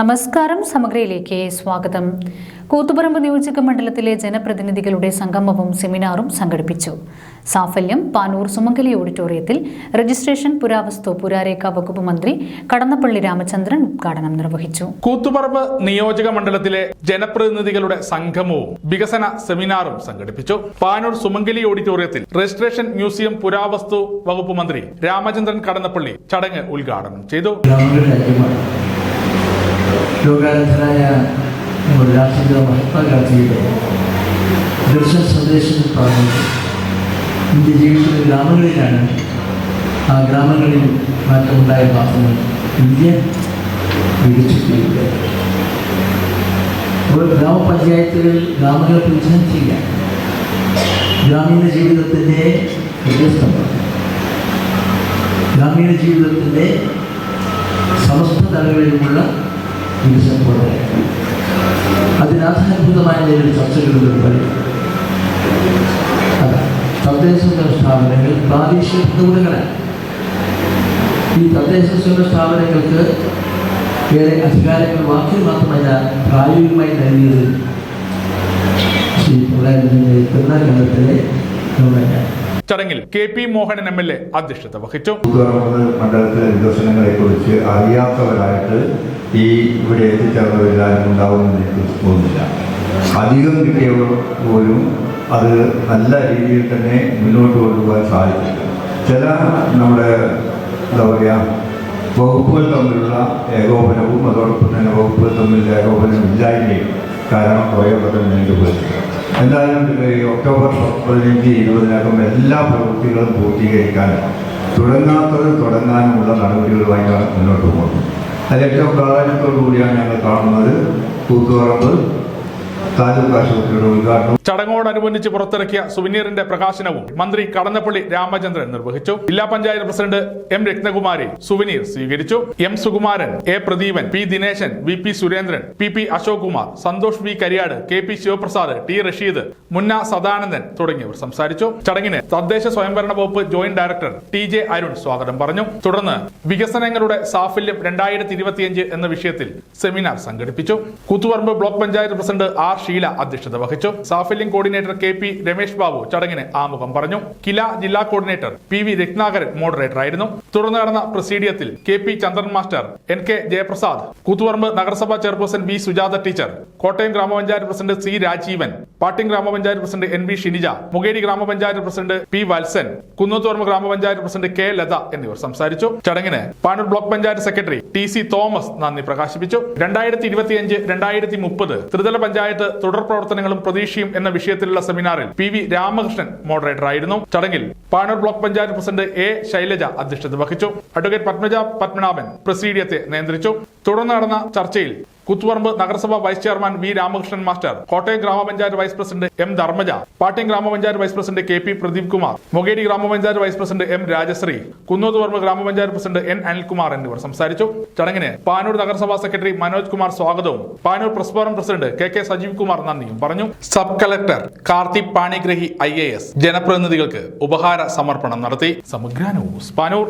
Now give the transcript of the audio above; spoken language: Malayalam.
നമസ്കാരം സമഗ്രയിലേക്ക് സ്വാഗതം. കൂത്തുപറമ്പ് നിയോജക മണ്ഡലത്തിലെ ജനപ്രതിനിധികളുടെ സംഗമവും സെമിനാറും സംഘടിപ്പിച്ചു. സാഫല്യം പാനൂർ സുമംഗലി ഓഡിറ്റോറിയത്തിൽ രജിസ്ട്രേഷൻ പുരാവസ്തു പുരാരേഖ വകുപ്പ് മന്ത്രി കടന്നപ്പള്ളി രാമചന്ദ്രൻ ഉദ്ഘാടനം നിർവഹിച്ചു. കൂത്തുപറമ്പ് നിയോജക മണ്ഡലത്തിലെ ജനപ്രതിനിധികളുടെ സംഗമവും വികസന സെമിനാറും സംഘടിപ്പിച്ചു. പാനൂർ സുമംഗലി ഓഡിറ്റോറിയത്തിൽ രജിസ്ട്രേഷൻ മ്യൂസിയം പുരാവസ്തു വകുപ്പ് മന്ത്രി രാമചന്ദ്രൻ കടന്നപ്പള്ളി ചടങ്ങ് ഉദ്ഘാടനം ചെയ്തു. ലോകാരാധനായ നമ്മുടെ രാഷ്ട്രീയ മഹാത്മാഗാന്ധിയുടെ ദർശന സന്ദേശം പറഞ്ഞു. ഇന്ത്യ ജീവിക്കുന്ന ഗ്രാമങ്ങളിലാണ് ആ ഗ്രാമങ്ങളിൽ മാറ്റമുണ്ടായ മാത്രമേ ഇന്ത്യ വികസിക്കുകയുള്ളൂ അപ്പോൾ ഗ്രാമപഞ്ചായത്തുകൾ ഗ്രാമങ്ങളെ പ്രതിനിധാനം ചെയ്യാൻ ഗ്രാമീണ ജീവിതത്തിന്റെ വ്യത്യസ്തമാണ് ഗ്രാമീണ ജീവിതത്തിന്റെ സമസ്ത തലങ്ങളിലുമുള്ള പ്രവർത്തനങ്ങൾ അതിനാധാരഭൂതമായ നിലയിൽ ചർച്ചകളുടെ വഴി. തദ്ദേശ സ്ഥാപനങ്ങൾ പ്രാദേശിക ഭരണകൂടങ്ങളാണ് ഈ തദ്ദേശ സ്ഥാപനങ്ങൾക്ക് ഏറെ അധികാരങ്ങൾ വാക്കിൽ മാത്രമല്ല പ്രായോഗികമായി നൽകിയത് ശ്രീ പിണറായി വിജയന്റെ പെരുന്നാൾ ഗവൺമെന്റാണ് ചടങ്ങിൽ K P Mohanan M L A അധ്യക്ഷത വഹിച്ചു. മണ്ഡലത്തിലെ വികസനങ്ങളെ കുറിച്ച് അറിയാത്തവരായിട്ട് ഈ ഇവിടെ എത്തിച്ചേർന്നവരെല്ലാവരും ഉണ്ടാവുമെന്ന് എനിക്ക് തോന്നുന്നില്ല. അധികം കിട്ടിയവർ പോലും അത് നല്ല രീതിയിൽ തന്നെ മുന്നോട്ട് കൊണ്ടുപോകാൻ സാധിക്കില്ല ചില നമ്മുടെ എന്താ പറയുക വകുപ്പുകൾ തമ്മിലുള്ള ഏകോപനവും അതോടൊപ്പം തന്നെ വകുപ്പുകൾ തമ്മിലുള്ള ഏകോപനം ഇല്ലായ്മയും കാരണം കുറേ പത്രം നീണ്ടുപോയി എന്തായാലും ഈ ഒക്ടോബർ പതിനഞ്ച് ഇരുപതിനകം എല്ലാ പ്രവൃത്തികളും പൂർത്തീകരിക്കാനും തുടങ്ങാത്തത് തുടങ്ങാനുമുള്ള നടപടികളുമായിട്ടാണ് മുന്നോട്ട് പോകുന്നത്. അതിൽ ഏറ്റവും പ്രാധാന്യത്തോടു കൂടിയാണ് ഞങ്ങൾ കാണുന്നത് കൂത്തുപറമ്പ്. ചടങ്ങോടനുബന്ധിച്ച് പുറത്തിറക്കിയ സുവനീറിന്റെ പ്രകാശനവും മന്ത്രി കടന്നപ്പള്ളി രാമചന്ദ്രൻ നിർവഹിച്ചു. ജില്ലാ panchayat president M Rathnakumari souvenir സ്വീകരിച്ചു. M Sukumaran A Pradeepan P Dineshan V P Surendran P P Ashok Kumar Santhosh V Kariyad K P Sivaprasad T Rasheed Munna Sadanandan തുടങ്ങിയവർ സംസാരിച്ചു. ചടങ്ങിന് തദ്ദേശ സ്വയംഭരണ വകുപ്പ് joint director T J Arun സ്വാഗതം പറഞ്ഞു. തുടർന്ന് വികസനങ്ങളുടെ സാഫല്യം രണ്ടായിരത്തി ഇരുപത്തിയഞ്ച് എന്ന വിഷയത്തിൽ സെമിനാർ സംഘടിപ്പിച്ചു. Koothuparamba block panchayat president R Sheela അധ്യക്ഷത വഹിച്ചു. Saphalyam coordinator K P Ramesh Babu ചടങ്ങിന് ആമുഖം പറഞ്ഞു. കില ജില്ലാ coordinator P V Rathnakaran moderator ആയിരുന്നു. തുടർന്ന് നടന്ന പ്രസീഡിയത്തിൽ K P Chandran master N K Jayaprasad Koothuparamba നഗരസഭാ chairperson B Sujatha teacher Kottayam ഗ്രാമപഞ്ചായത്ത് പ്രസിഡന്റ് സി രാജീവൻ പാട്ടിയം ഗ്രാമപഞ്ചായത്ത് president N V Shinija Mukeri ഗ്രാമപഞ്ചായത്ത് പ്രസിഡന്റ് പി വത്സൻ കുന്നത്തുപറമ്പ് ഗ്രാമപഞ്ചായത്ത് പ്രസിഡന്റ് കെ ലത എന്നിവർ സംസാരിച്ചു. ചടങ്ങിന് Panoor block panchayat secretary T C Thomas നന്ദി പ്രകാശിപ്പിച്ചു. രണ്ടായിരത്തി ഇരുപത്തിയഞ്ച് രണ്ടായിരത്തി മുപ്പത് ത്രിതല പഞ്ചായത്ത് തുടർ പ്രവർത്തനങ്ങളും പ്രതീക്ഷയും എന്ന വിഷയത്തിലുള്ള സെമിനാറിൽ പി വി രാമകൃഷ്ണൻ മോഡറേറ്റർ ആയിരുന്നു. ചടങ്ങിൽ Panoor block panchayat president A Shailaja അധ്യക്ഷത വഹിച്ചു. അഡ്വക്കേറ്റ് പത്മജ പത്മനാഭൻ പ്രസീഡിയത്തെ നിയന്ത്രിച്ചു. തുടർന്ന് നടന്ന ചർച്ചയിൽ കുത്തുപറമ്പ് നഗരസഭ vice chairman V Ramakrishnan master Kottayam ഗ്രാമപഞ്ചായത്ത് vice president M Dharmaja Pattiam ഗ്രാമപഞ്ചായത്ത് vice president K P Pradeep Kumar Mokeri ഗ്രാമപഞ്ചായത്ത് vice president M Rajasree Kunnothuparamba ഗ്രാമപഞ്ചായത്ത് പ്രസിഡന്റ് എൻ അനിൽകുമാർ എന്നിവർ സംസാരിച്ചു. ചടങ്ങിന് പാനൂർ നഗരസഭാ സെക്രട്ടറി മനോജ് കുമാർ സ്വാഗതവും Panoor press forum president K K Sajeev Kumar നന്ദിയും പറഞ്ഞു. Sub collector Karthik Panigrahi I ജനപ്രതിനിധികൾക്ക് ഉപഹാര സമർപ്പണം നടത്തി. സമഗ്ര ന്യൂസ് പാനൂർ.